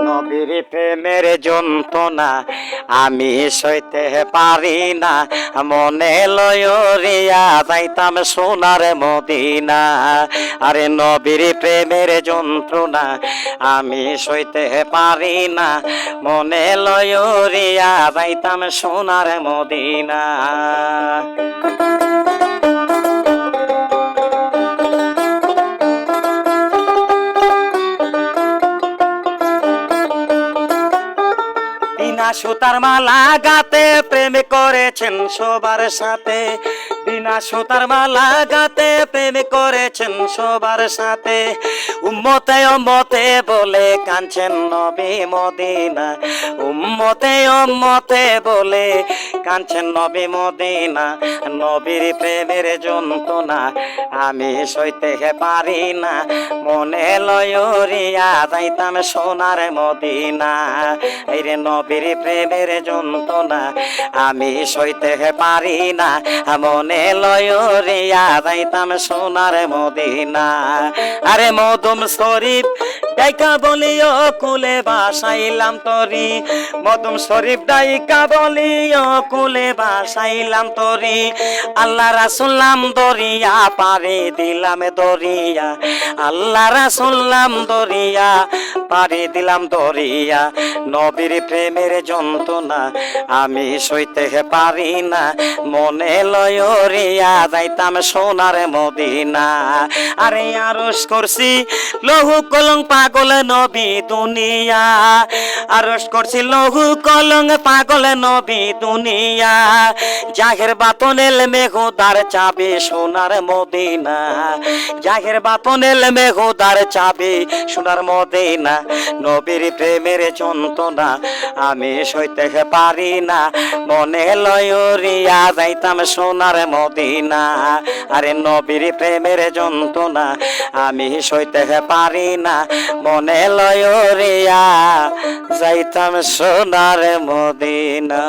নবীর প্রেমের যন্ত্রণা, আমি সইতে পারি না। মনে লয়রিয়া যাইতাম সোনার মদিনা। আরে নবীর প্রেমের যন্ত্রণা, আমি সইতে পারি না। মনে লয়রিয়া যাইতাম সোনার মদিনা। বিনা সুতার মালা গাতে প্রেম করেছেন সবার সাথে। বিনা সুতার মালা গাতে প্রেম করেছেন সবার সাথে। উম্মতে অম্মতে বলে কাঁদছেন নবী মদিনা। উম্মতে অম্মতে বলে কাঁদছেন নবী মদিনা, নবীর প্রেমের যন্ত্রণা, আমি সইতে পারি না। মনে লয়রিয়া যাইতাম সোনার মদিনা। রে নবীর প্রেমের যন্ত্রণা, আমি সইতে পারি না। মনে লয়রিয়া যাইতাম সোনার মদিনা। আরে মদম শরীফ ডাইকা বলিও, কুলে বাসাইলাম তরি। মদম শরীফ ডাইকা বলিও, কুলে বাসাইলাম তরি। আল্লাহ রাসুল্লাম দরিয়া পারে দিলাম দরিয়া। আল্লাহ রাসুল্লাম দরিয়া পারে দিলাম দরিয়া। নবীর প্রেমের যন্ত্রণা, আমি সইতে পারি না মনে লয়রিয়া যাইতাম সোনার মদিনা। আরে আরস করছি, লহু কলং পাগল নবী দুনিয়া। আরস করছি, লহু কলং পাগল নবী দুনিয়া। জাহের বাতনেল মেঘুদার চাবে সোনার মদিনা। জাহের বাতনেল মেঘুদার চাবে সোনার মদিনা। নবীর প্রেমের যন্ত্রণা, আমি সইতে পারি না। মনে লয়রিয়া যাইতাম সোনার মদিনা। আরে নবীর প্রেমের যন্ত্রণা, আমি সইতে পারি না। মনে লয়রিয়া যাইতাম সোনার মদিনা।